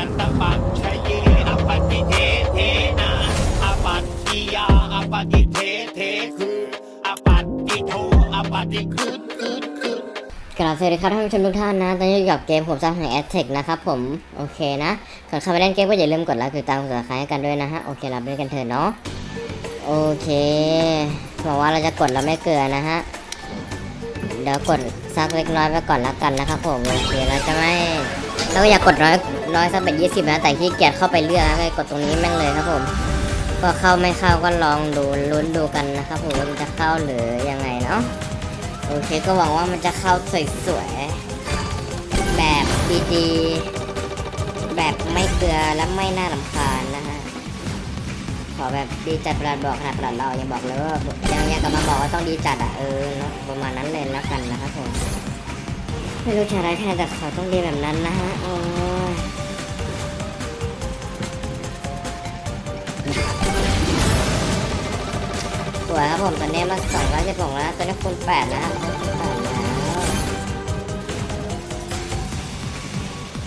นันตปัจชเยอปฏิเทเทนะอปัตติยาอปฏิเทเทคืออปัตติโทอปฏิคืนคืนคืนกราบสวัสดีครับท่านผู้ชมทุกท่านนะตอนนี้อยู่กับเกมผมสร้างแห่งแอดเทคนะครับผมโอเคนะก่อนเข้าไปเล่นเกมก็อย่าลืมกดไลค์กดติดตามกดซับสไครต์กันด้วยนะฮะโอเคเราไปเล่นกันเถอะเนาะโอเคบอกว่าเราจะกดเราไม่เกินนะฮะเดี๋ยวกดสักเล็กน้อยไปก่อนและกันนะครับผมโอเคเราจะไม่ เราก็อยากกดร้อยร้อยสักแบบยี่สิบนะแต่ขี้เกียจเข้าไปเลือกนะเลยกดตรงนี้แม่งเลยครับผม ก็เข้าไม่เข้าก็ลองดูลุ้นดูกันนะครับผมว่ามันจะเข้าหรือยังไงเนาะโอเคก็หวังว่ามันจะเข้าสวยๆแบบดีๆแบบไม่เกลือและไม่น่าลำคาญนะฮะขอแบบดีจัดประหลาดบอกขนาดประหลาดเรายังบอกเลยว่ายังยังกลับมาบอกว่าต้องดีจัดอะเออประมาณนั้นเลยแล้วกันนะครับผม ไม่รู้จะอะไรแค่แต่เขอต้องดีแบบนั้นนะฮะ โอ้ยสวยครับผมตอนนี้มาสองร้อยสิบองแล้วตอนนี้คูณแปดแล้วคูณแปดแล้ว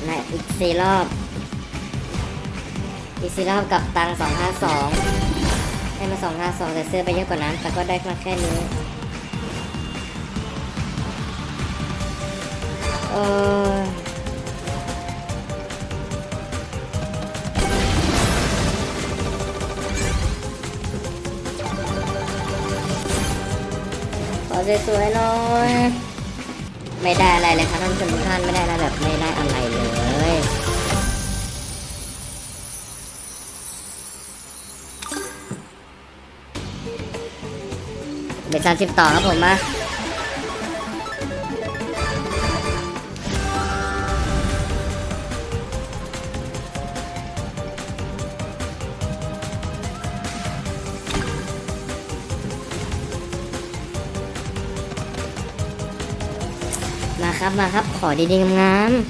ในอีกสี่รอบ อีกสี่รอบกับตังสองห้าสองได้มาสองห้าสองแต่ซื้อไปเยอะกว่านั้น แต่ก็ได้มาแค่นี้ เออขอสวยๆหน่อย ไม่ได้อะไรเลยครับท่านผู้ชมทุกท่านไม่ได้อะไรแบบไม่ได้อะไรเลยเดี๋ยวสามสิบต่อครับผมมา ครับมาครับ ขอดีๆงามๆ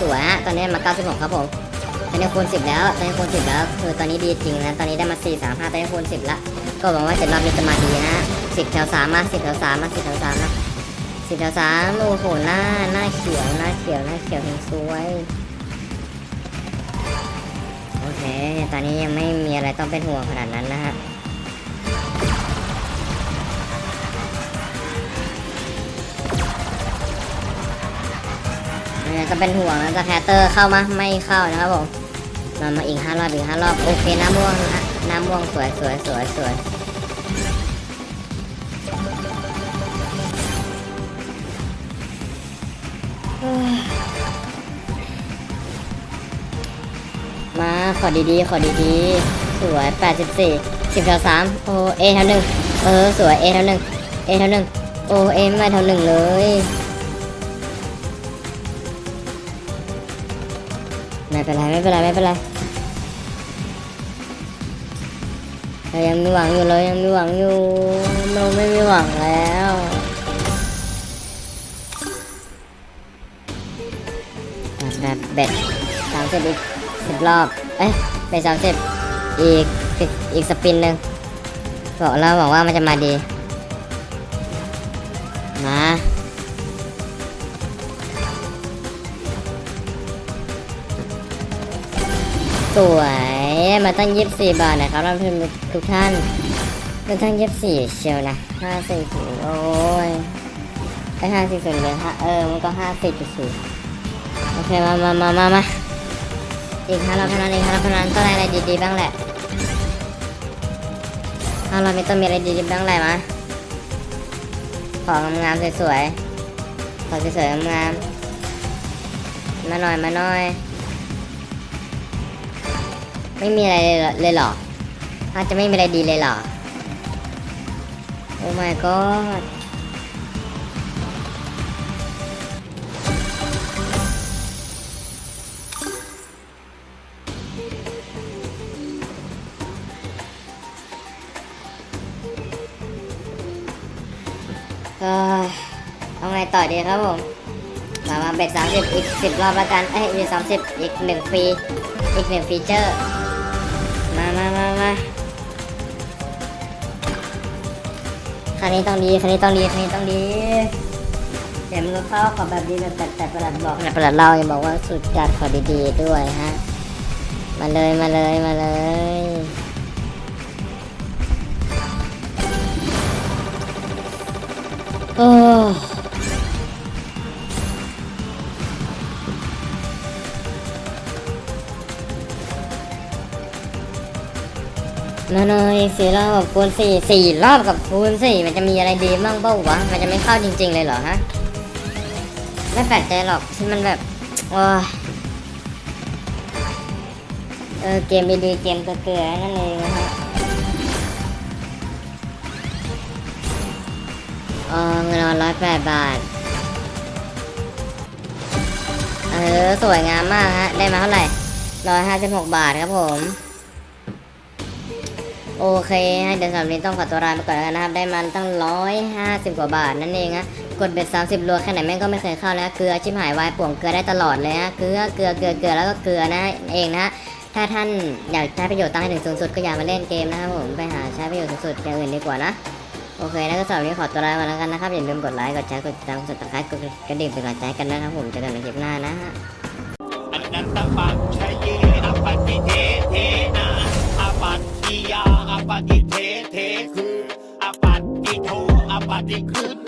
สวยฮะตอนนี้มา 96 ครับผม ตอนนี้คูณ10 แล้ว ตอนนี้คูณ10 แล้ว คือตอนนี้ดีจริงนะ ตอนนี้ได้มา 4 3 5 ตอนนี้คูณ10 ละ ก็หวังว่าเจ็ดรอบนี้จะมาดีนะ10แถว3มา10แถว3มา10แถว3นะ 10แถว3โอ้โหหน้าหน้าเขียวหน้าเขียวหน้าเขียวเฮงซวยโอเค ตอนนี้ยังไม่มีอะไรต้องเป็นห่วงขนาดนั้นนะฮะเนี่ยก็เป็นห่วงนะจะแคตเตอร์เข้ามาไม่เข้านะครับผมมามาอีกห้ารอบอีกห้ารอบโอเคน้ำม่วงนะน้ำม่วงสวยสวยสวยสวย ขอดีๆ ขอดีๆ สวย84 10แถว3โอเอแถวหนึ่งเออ สวยเอแถวหนึ่งเอแถวหนึ่งโอเอไม่แถวหนึ่งเลยไม่เป็นไรไม่เป็นไรไม่เป็นไรเรายังมีหวังอยู่เรายังมีหวังอยู่เราไม่มีหวังแล้วแบบเบ็ดสามสิบอีก สิบรอบ เอ้ยไปสามสิบอีกอีกสปินหนึ่งบอกแล้วบอกว่ามันจะมาดี มาสวยมาตั้งยี่สิบสี่บาทนะครับท่านผู้ชมทุกท่านมาตั้งยี่สิบสี่เชียวนะห้าสี่ศูนย์โอ้ยไอห้าสี่ศูนย์เลยฮะเออมันก็ห้าสี่จุดศูนย์โอเคมามามามามา อีกห้าเราเท่านั้นอีกห้าเราเท่านั้นต้องได้อะไรดีๆบ้างแหละห้าเราไม่ต้องมีอะไรดีๆบ้างแหละมาของงามๆสวยๆของสวยๆงามๆมาหน่อยมาหน่อย ไม่มีอะไรเลยเหรออาจจะไม่มีอะไรดีเลยเหรอโอ้ my god เอ้ยเอาไงต่อดีครับผม มามาเบ็ดสามสิบอีกสิบรอบล้วกัน เอ้ยอีกสามสิบอีกหนึ่งฟรี อีกหนึ่งฟีเจอร์ มามามามาคันนี้ต้องดีคันนี้ต้องดีคันนี้ต้องดีเดี๋ยวมันก็เข้าขอแบบดีแบบแต่แต่ประหลัดบอกแต่ประหลัดเรายังบอกว่าสุดจัดขอดีๆด้วยฮะ มาเลยมาเลยมาเลย โอ้มาหน่อยสี่รอบกับคูณสี่สี่รอบกับคูณสี่มันจะมีอะไรดีบ้างเปล่าวะมันจะไม่เข้าจริง ๆ เลยเหรอฮะไม่แปลกใจหรอกที่มันแบบโอ้ยเออเกมดีๆเกมเกลือนั่นเองนะฮะ ออเงินออนร้อยแปดบาท เออ สวยงามมากฮะ ได้มาเท่าไหร่ร้อยห้าสิบหกบาทครับผม โอเคฮะเดี๋ยวสำหรับนี้ต้องขอตัวลาไปก่อนแล้วกันนะครับ ได้มันตั้งร้อยห้าสิบกว่าบาทนั่นเองฮะกดเบ็ดสามสิบรัวแค่ไหนแม่งก็ไม่เคยเข้านะเกลือชิบหายวายป่วงเกลือได้ตลอดเลยฮะเกลือเกลือเกลือเกลือแล้วก็เกลือนะเองนะฮะถ้าท่านอยากใช้ประโยชน์ตั้งให้ถึงสูงสุดก็อย่ามาเล่นเกมนะครับผมไปหาใช้ประโยชน์สูงสุดอย่างอื่นดีกว่านะ โอเคแล้วก็สำหรับนี้ขอตัวลาไปแล้วกันนะครับ อย่าลืมกดไลค์ กดแชร์ กดติดตาม กดติดตามกดกระดิ่งเป็นกำลังใจกันนะครับผมเจอกันในคลิปหน้านะฮะอันนั้นตปัจชยีอปัจจิเทเทนะอปัจจิยาอปัจจิเทเทคืออปัจจิโทอปัจจิคือ